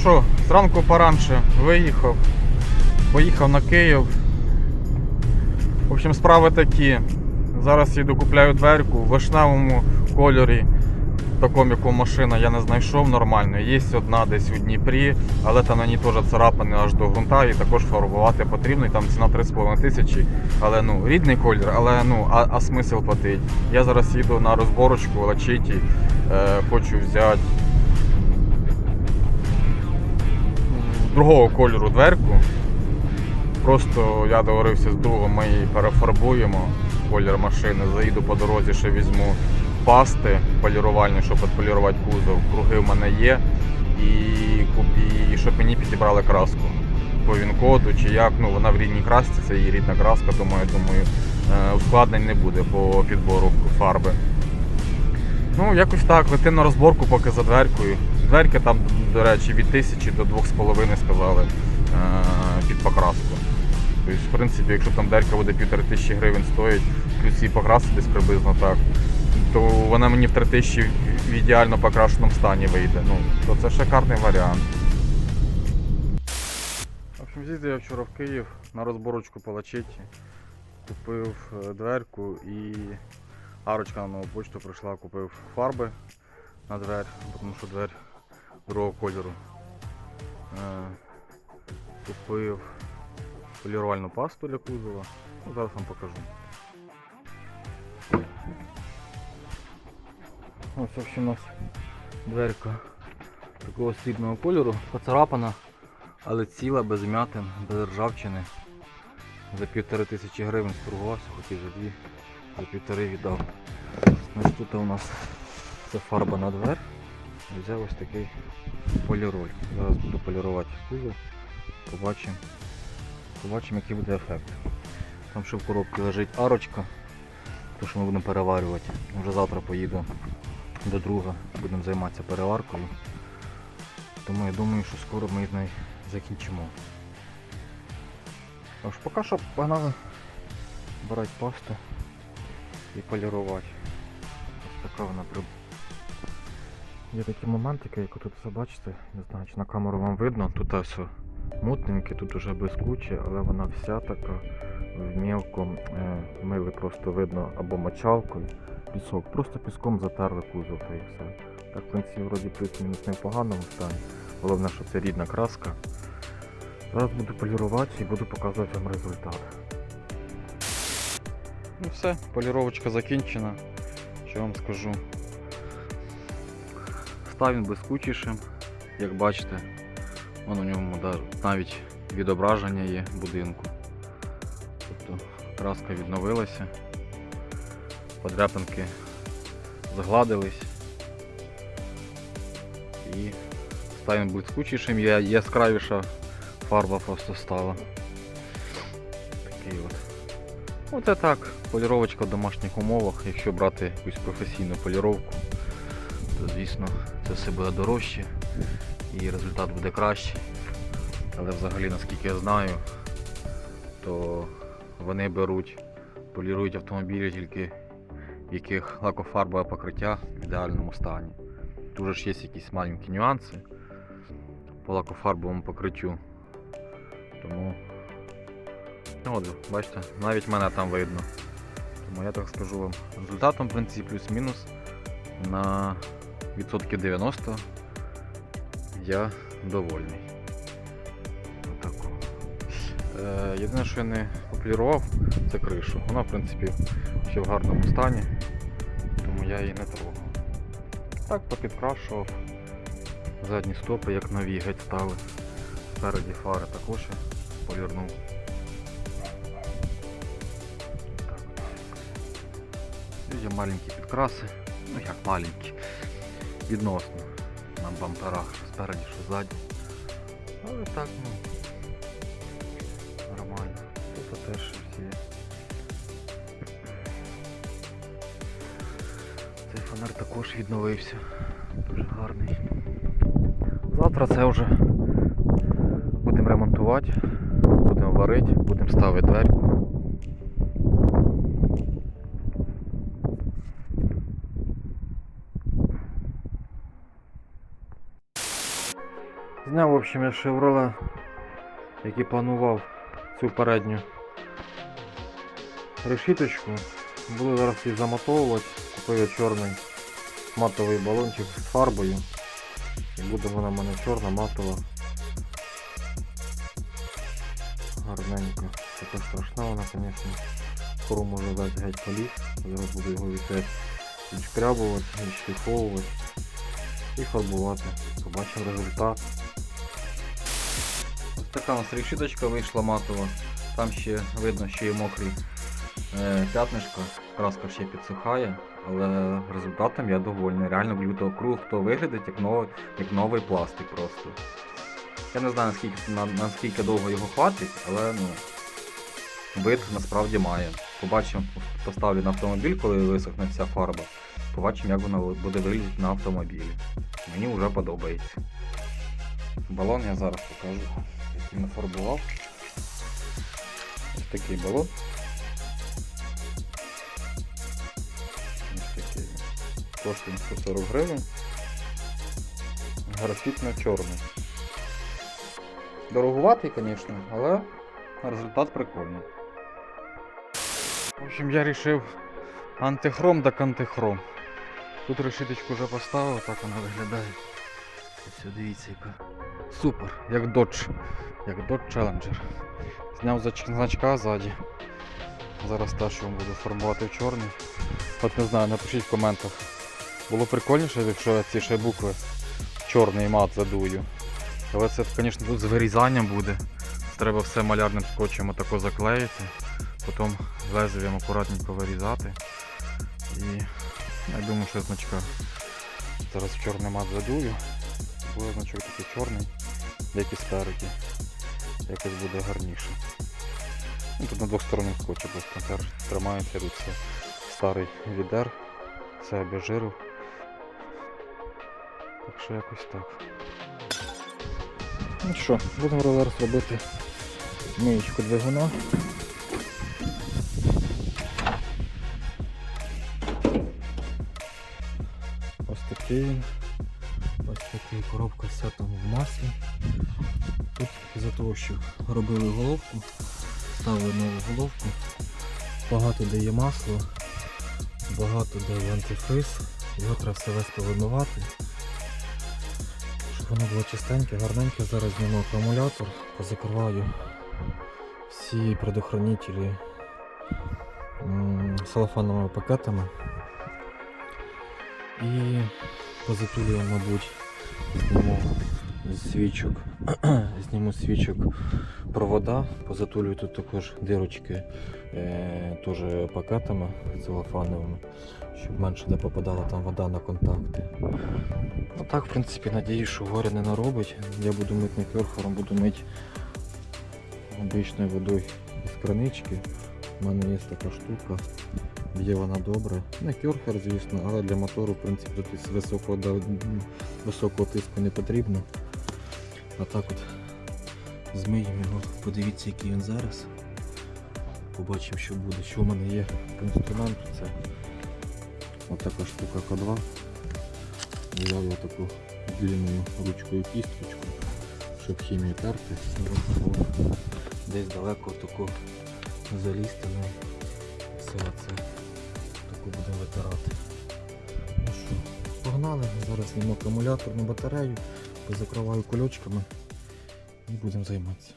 що, зранку поранше виїхав, поїхав на Київ. В общем, справи такі. Зараз їду купляю дверку в вишневому кольорі, такому, яку машина я не знайшов нормально. Є одна десь у Дніпрі, але там на ній теж царапини аж до ґрунта і також фарбувати потрібно. І там ціна 3,5 тисячі. Але ну, рідний колір, але ну, а, а смисл платить. Я зараз їду на розборочку лачиті, е, хочу взяти другого кольору дверку. Просто я договорився з другом, ми її перефарбуємо колір машини. Заїду по дорозі, ще візьму пасти полірувальні, щоб відполірувати кузов. Круги в мене є. І, і щоб мені підібрали краску по він-коду чи як. Ну, вона в рідній красці, це її рідна краска, тому я думаю, е, ускладнень не буде по підбору фарби. Ну, якось так, летим на розборку поки за дверкою. Дверки там, до речі, від тисячі до двох з половиною сказали е, під покраску. Тобто, в принципі, якщо там дверка буде півтори тисячі гривень стоїть, плюс її покрасити десь приблизно так, то вона мені в три тисячі в ідеально покрашеному стані вийде. Ну, то це шикарний варіант. В общем, з'їздив я вчора в Київ на розборочку по. Купив е, дверку і Арочка на нову почту прийшла, купив фарби на двері, тому що двері другого кольору. Е, Купив полірувальну пасту для кузова. Ну, зараз вам покажу. Ось в общем, у нас дверка такого срібного кольору, поцарапана, але ціла, без м'ятин, без ржавчини. За півтори тисячі гривень споргувався, хоч і за дві, за півтори віддав. Ось тут у нас це фарба на двер. Взяв ось такий поліроль. Зараз буду полірувати кузов. Побачимо, побачимо який буде ефект. Там ще в коробці лежить арочка, то що ми будемо переварювати. Вже завтра поїду до друга, будемо займатися переваркою. Тому я думаю, що скоро ми з нею закінчимо. Тож поки що погнали брати пасту і полірувати. Ось така вона при... Є такі моментики, як тут все не знаю, чи на камеру вам видно, тут все мутненьке, тут уже блискуче, але вона вся така в мілком е, мили просто видно або мочалкою, пісок. Просто піском затерли кузов і все. Так, в принципі, вроді плюс-мінус не в поганому стані. Головне, що це рідна краска. Зараз буду полірувати і буду показувати вам результат. Ну все, поліровочка закінчена. Що вам скажу. Став він блискучішим, як бачите. Вон у ньому навіть відображення є будинку. Тобто краска відновилася, подряпинки загладились і став він блискучішим, яскравіша фарба просто стала. Оце так, поліровочка в домашніх умовах. Якщо брати якусь професійну поліровку, то звісно це все буде дорожче і результат буде кращий. Але взагалі, наскільки я знаю, то вони беруть, полірують автомобілі тільки в яких лакофарбове покриття в ідеальному стані. Тут ж є якісь маленькі нюанси по лакофарбовому покриттю. Тому ну, от, бачите, навіть мене там видно. Тому я так скажу вам, результатом в принципі плюс-мінус на відсотків 90 я довольний. Е, єдине, що я не пополірував, це кришу. Вона в принципі ще в гарному стані, тому я її не трогав. Так попідкрашував. Задні стопи як нові геть стали. Спереді фари також полірнув. Є маленькі підкраси. Ну як маленькі. Відносно. На бамперах, що спереді, що ззаді. Але так, ну. Нормально. Тут теж всі. Цей фонар також відновився. Дуже гарний. Завтра це вже будемо ремонтувати, будемо варити, будемо ставити дверку. Зняв, в общем, я Chevrolet, який планував цю передню решіточку. Буду зараз її замотовувати. Купив я чорний матовий балончик з фарбою. І буде вона в мене чорна, матова. Гарненька. Така страшна вона, звісно. Хром уже весь геть поліз. Зараз буду його відтепер відшкрябувати, відшліфовувати і фарбувати. Побачимо результат. Така у нас решіточка вийшла матова. Там ще видно, що є мокрі е, п'ятнишка, краска ще підсихає, але результатом я довольний. Реально блюдо круг, хто виглядить як новий, як новий пластик просто. Я не знаю наскільки, на, наскільки довго його хватить, але ну, вид насправді має. Побачимо, поставлю на автомобіль, коли висохне вся фарба. Побачимо, як вона буде виглядати на автомобілі. Мені вже подобається. Балон я зараз покажу, який нафарбував. Ось такий балон. Ось такий. Коштує 140 гривень. Графітно чорний. Дорогуватий, звісно, але результат прикольний. В общем, я вирішив антихром так антихром. Тут решіточку вже поставив, так вона виглядає. Ось дивіться яка. Супер, як Dodge. Як Dodge Challenger. Зняв значка ззаді. Зараз теж його буду фарбувати в чорний. От не знаю, напишіть в коментах. Було прикольніше, якщо я ці ще букви чорний мат задую. Але це, звісно, з вирізанням буде. Треба все малярним скотчем отако заклеїти. Потім лезвієм акуратненько вирізати. І я думаю, що значка зараз в чорний мат задую. Значок такий чорний, як і спереді. Якось буде гарніше. Ну, тут на двостороннім скотчі просто теж тримається тут це старий відер, це обіжирив. Так що якось так. Ну що, будемо зараз робити миєчку двигуна. Ось такий він. Ось такий коробка вся там в маслі. Тут із-за того, що робили головку, ставили нову головку. Багато де є масло, багато де є антифриз. Його треба все весь повимивати. Щоб воно було чистеньке, гарненьке. Зараз зніму акумулятор, позакриваю всі предохранителі м, целофановими пакетами. І позапилюю, мабуть, зніму з свічок, зніму з свічок провода, позатулюю тут також дирочки е, теж пакетами целофановими, щоб менше не попадала там вода на контакти. Ну так, в принципі, надіюсь, що горя не наробить. Я буду мити не керхером, буду мити обичною водою з кранички. У мене є така штука. Б'є вона добре. Не кюрхер, звісно, але для мотору, в принципі, тут із високого, високого тиску не потрібно. А так от змиємо його, подивіться, який він зараз. Побачимо, що буде. Що в мене є по інструменту, це отака штука К2. Взяв я таку длинною ручкою кісточку, щоб хімію терти. Десь далеко таку залізти на все це таку будемо витирати. Погнали, зараз зніму акумуляторну батарею, позакриваю кульочками і будемо займатися.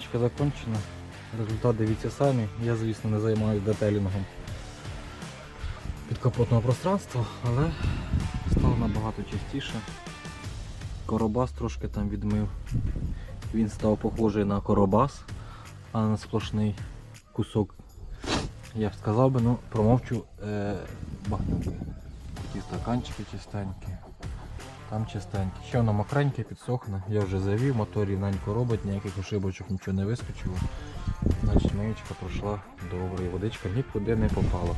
Миєчка закончена. Результат дивіться самі. Я, звісно, не займаюся детелінгом підкапотного пространства, але стало набагато чистіше. Коробас трошки там відмив. Він став похожий на коробас, а на сплошний кусок, я б сказав би, ну промовчу е, багнюки. Ті стаканчики чистенькі. Там чистенькі. Ще воно мокреньке, підсохне. Я вже завів, мотор рівненько робить, ніяких ошибочок нічого не вискочило. Значить миєчка пройшла добре, і водичка нікуди не попала.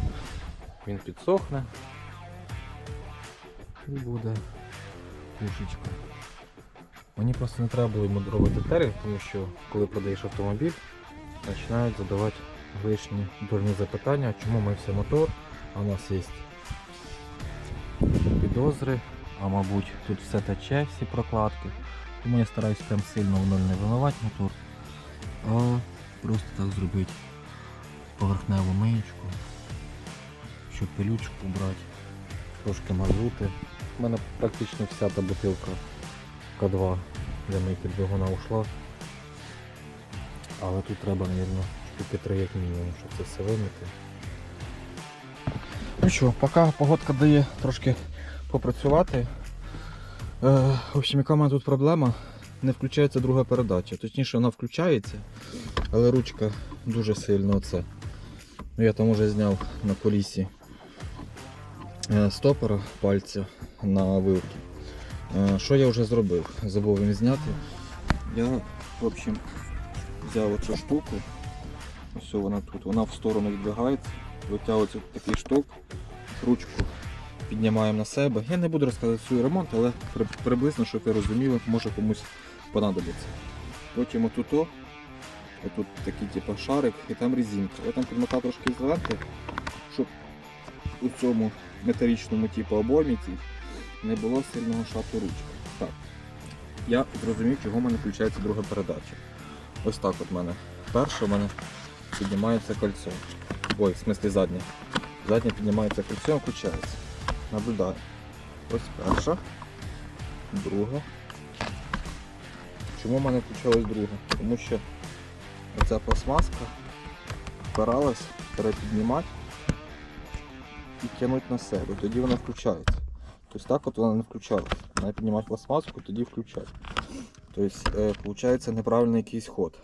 Він підсохне і буде пушечка. Мені просто не треба було йому робити тому що коли продаєш автомобіль, починають задавати лишні дурні запитання, чому ми все мотор, а у нас є підозри, а мабуть тут все тече, всі прокладки. Тому я стараюся прям сильно в ноль не вимивати мотор, а просто так зробити поверхневу миєчку, щоб пилючку брати, трошки мазути. У мене практично вся та бутилка К2 для мийки двигуна ушла. Але тут треба, мабуть, штуки 3 як мінімум, щоб це все вимити. Ну що, поки погодка дає трошки попрацювати. Е, в общем, яка в мене тут проблема? Не включається друга передача. Точніше, вона включається, але ручка дуже сильно оце. Ну, Я там вже зняв на колісі е, стопора пальця на вилки. Е, Що я вже зробив? Забув він зняти. Я, в общем, взяв оцю штуку. Ось вона тут, вона в сторону відбігається, витягується такий шток, ручку піднімаємо на себе. Я не буду розказувати свій ремонт, але приблизно, щоб ви розуміли, може комусь понадобиться. Потім отут, отут такий типу шарик і там резинка. Я там підмотав трошки ізоленти, щоб у цьому металічному типу обоймі не було сильного шату ручки. Так. Я зрозумів, чого в мене включається друга передача. Ось так от в мене. Перше в мене піднімається кольцо. Ой, в смислі заднє. Заднє піднімається кольцо, включається. Наблюдаю. Ось перша, друга. Чому в мене включалась друга? Тому що оця пластмаска впиралась перепіднімати і тягнути на себе. Тоді вона включається. Тобто так от вона не включалась. Вона піднімати пластмаску, тоді включати. Тобто, е, виходить неправильний якийсь ход.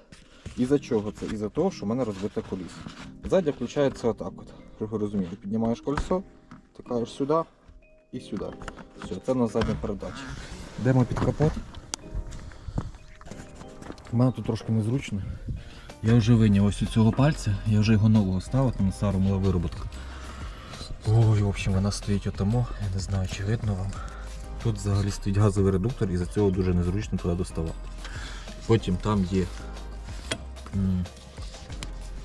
Із-за чого це? Із-за того, що в мене розбите колесо. Ззаді включається отак от. Ви піднімаєш колесо, тикаєш сюди і сюди. Все, це на задня передача. Йдемо під капот. У мене тут трошки незручно. Я вже виняв ось у цього пальця, я вже його нового ставив, на старому вироботка. Ой, в общем, вона стоїть отамо, я не знаю, чи видно вам. Тут взагалі стоїть газовий редуктор і за цього дуже незручно туди доставати. Потім там є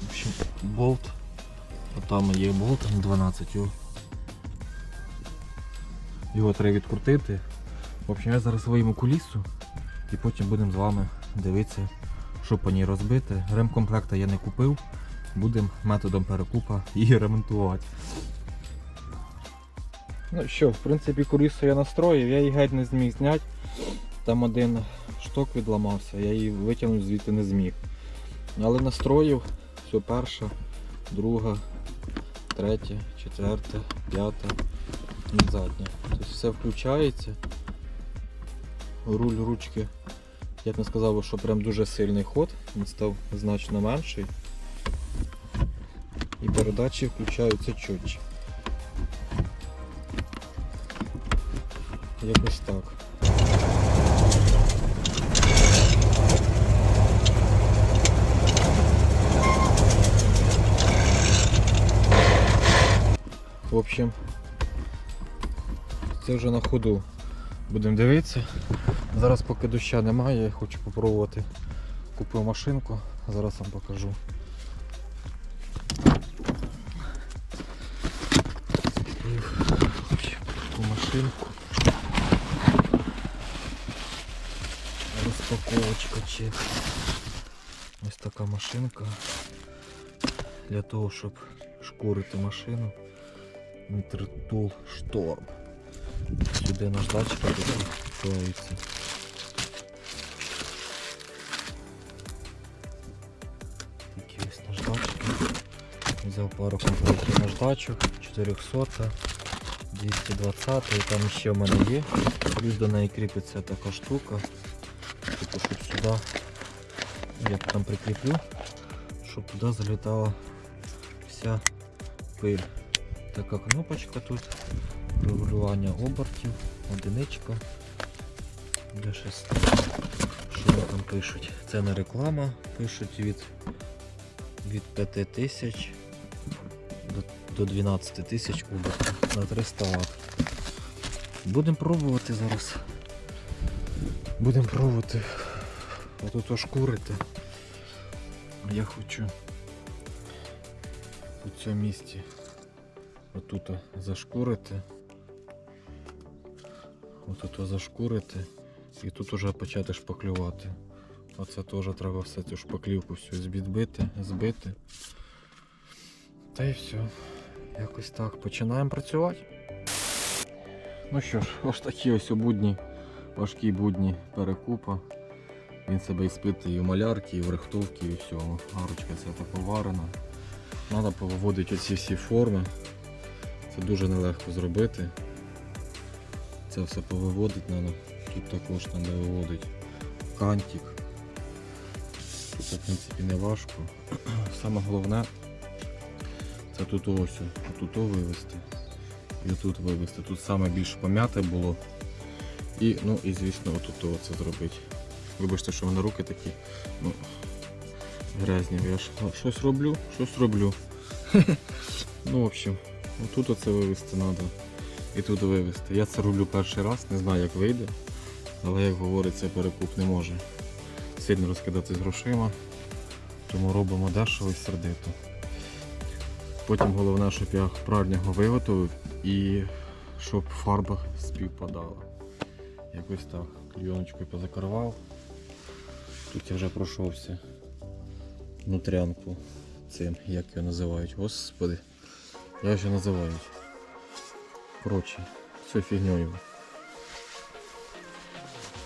в общем, болт. Там є болт 12. Його, його треба відкрутити. В общем, я зараз вийму кулісу і потім будемо з вами дивитися, що по ній розбити. Ремкомплекта я не купив. Будемо методом перекупа її ремонтувати. Ну що, в принципі, кулісу я настроїв, я її геть не зміг зняти. Там один шток відламався, я її витягнути звідти не зміг. Але настроїв, все перша, друга, третя, четверта, п'ята і задня. Тобто все включається. Руль ручки, я б не сказав, що прям дуже сильний ход, він став значно менший. І передачі включаються чутче. Якось так. В общем, це вже на ходу. Будемо дивитися. Зараз поки доща немає, я хочу спробувати. Купив машинку, зараз вам покажу. Купив таку машинку. Розпаковочка чек. Ось така машинка. Для того, щоб шкурити машину. Мітритул шторм. Сюди наждачка клеїться. Такі ось наждачки. Взяв пару комплектів наждачок, 400, 220 і там ще в мене є. Плюс до неї кріпиться така штука. Типу, щоб сюди я там прикріплю, щоб туди залітала вся пиль. Така кнопочка тут, регулювання обертів, одиничка. Де щось що вони там пишуть? Це не реклама, пишуть від, від 5 тисяч до, до 12 тисяч обертів на 300 Вт. Будемо пробувати зараз. Будемо пробувати отут ошкурити. Я хочу у цьому місці отут зашкурити. Отут зашкурити і тут уже почати шпаклювати. Оце теж треба все цю шпаклівку всю відбити, збити. Та й все. Якось так. Починаємо працювати. Ну що ж, ось такі ось у будні, важкі будні перекупа. Він себе іспитує і в малярки, і в рихтовці, і в всьому. Гарочка ця так поварена. Треба повиводити оці всі форми. Це дуже нелегко зробити. Це все повиводити треба. Тут також треба виводити кантик. Тут в принципі не важко. Саме головне це тут ось, тут вивести. І тут вивести. Тут саме більш пом'яте було. І, ну, і звісно, отут це зробити. Вибачте, що в мене руки такі ну, грязні. Я ж щось роблю, щось роблю. ну, в общем, отут оце вивести треба. І тут вивести. Я це роблю перший раз, не знаю як вийде. Але як говориться, перекуп не може сильно розкидатись грошима. Тому робимо дешево і сердито. Потім головне, щоб я правильно його виготовив і щоб фарба співпадала. Якось так. Клійоночкою позакривав. Тут я вже пройшовся внутрянку цим, як його називають. Господи, як же називають. Коротше, все фігньою.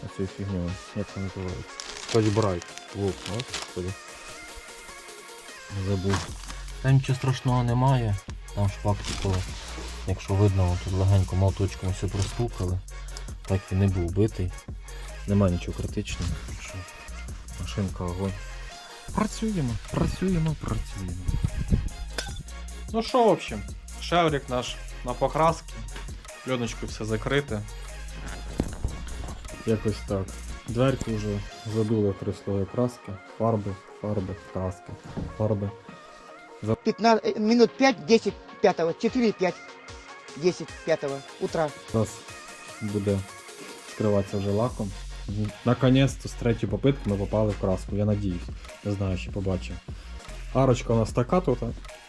Оцею фігньою. Як це називається? Скотч-брайт. Вот, господи. Забув. Там нічого страшного немає. Там шпактику, якщо видно, тут легенько молоточком все простукали. Так він не був битий. Нема нічого критичного. що Машинка огонь. Працюємо, працюємо, працюємо. Ну що, в общем, шеврик наш на покраски. Пленочкою все закрите. Якось так. Дверки вже задули три слої краски, фарби, фарби, краски, фарби. 15, э, минут 5-10 пятого, 4-5, 10 пятого утра. Зараз буде скриватися вже лаком. Наконець-то з третьої попитки ми попали в краску, я надіюсь. Не знаю, чи побачив. Арочка у нас така тут.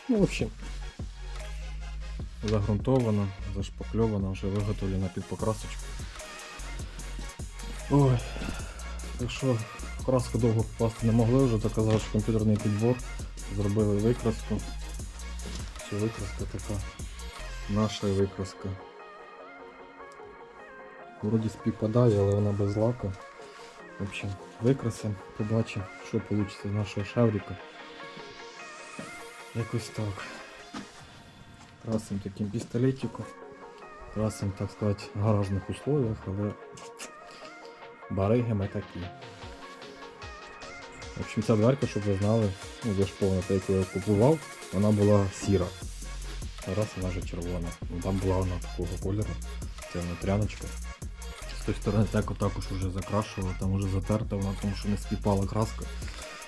Ну, в общем. Загрунтована, зашпакльована, вже виготовлена під покрасочку. Ой. Так що краску довго попасти не могли, вже доказав, що комп'ютерний підбор. Зробили викраску. Ця викраска така. Наша викраска. Вроді співпадає, але вона без лака. В общем, викрасимо, побачимо, що вийде з нашого шаврика. Якось так. Красимо таким пістолетиком. Красимо, так сказати, в гаражних условиях, але бариги ми такі. В общем, ця дверка, щоб ви знали, ну, зашповна, та яку я купував, вона була сіра. Зараз вона вже червона. Там була вона такого кольору. Це внутряночка. З тої сторони теку також вже закрашувала, там вже затерта вона, тому що не скіпала краска.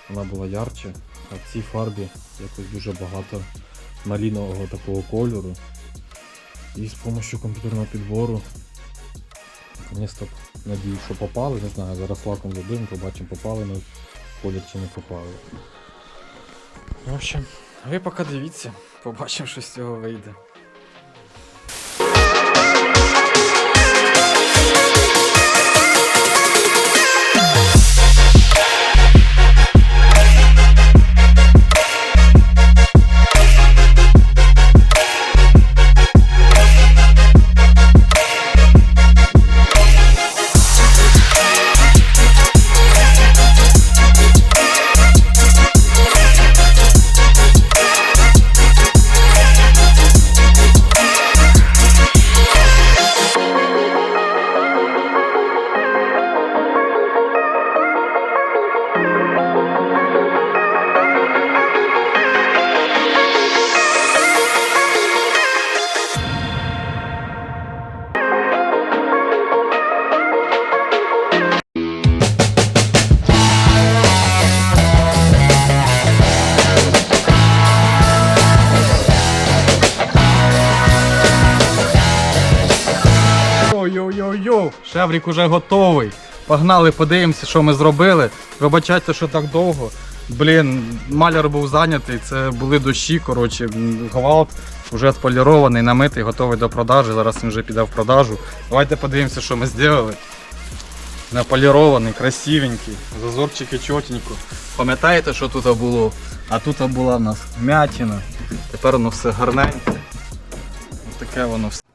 Вона була ярче, а в цій фарбі якось дуже багато малінового такого кольору. І з допомогою комп'ютерного підбору наконець-то надію, що попали, не знаю, зараз лаком задуємо, побачимо, попали ми колір чи не попали. В общем, ви поки дивіться, побачимо, що з цього вийде. Шеврік уже готовий. Погнали, подивимося, що ми зробили. Вибачайте, що так довго. Блін, маляр був зайнятий, це були дощі, коротше, гвалт вже отполірований, намитий, готовий до продажі. Зараз він вже піде в продажу. Давайте подивимося, що ми зробили. Наполірований, красивенький, зазорчики чотенько. Пам'ятаєте, що тут було? А тут була в нас м'ятина. Тепер воно все гарненьке. Ось таке воно все.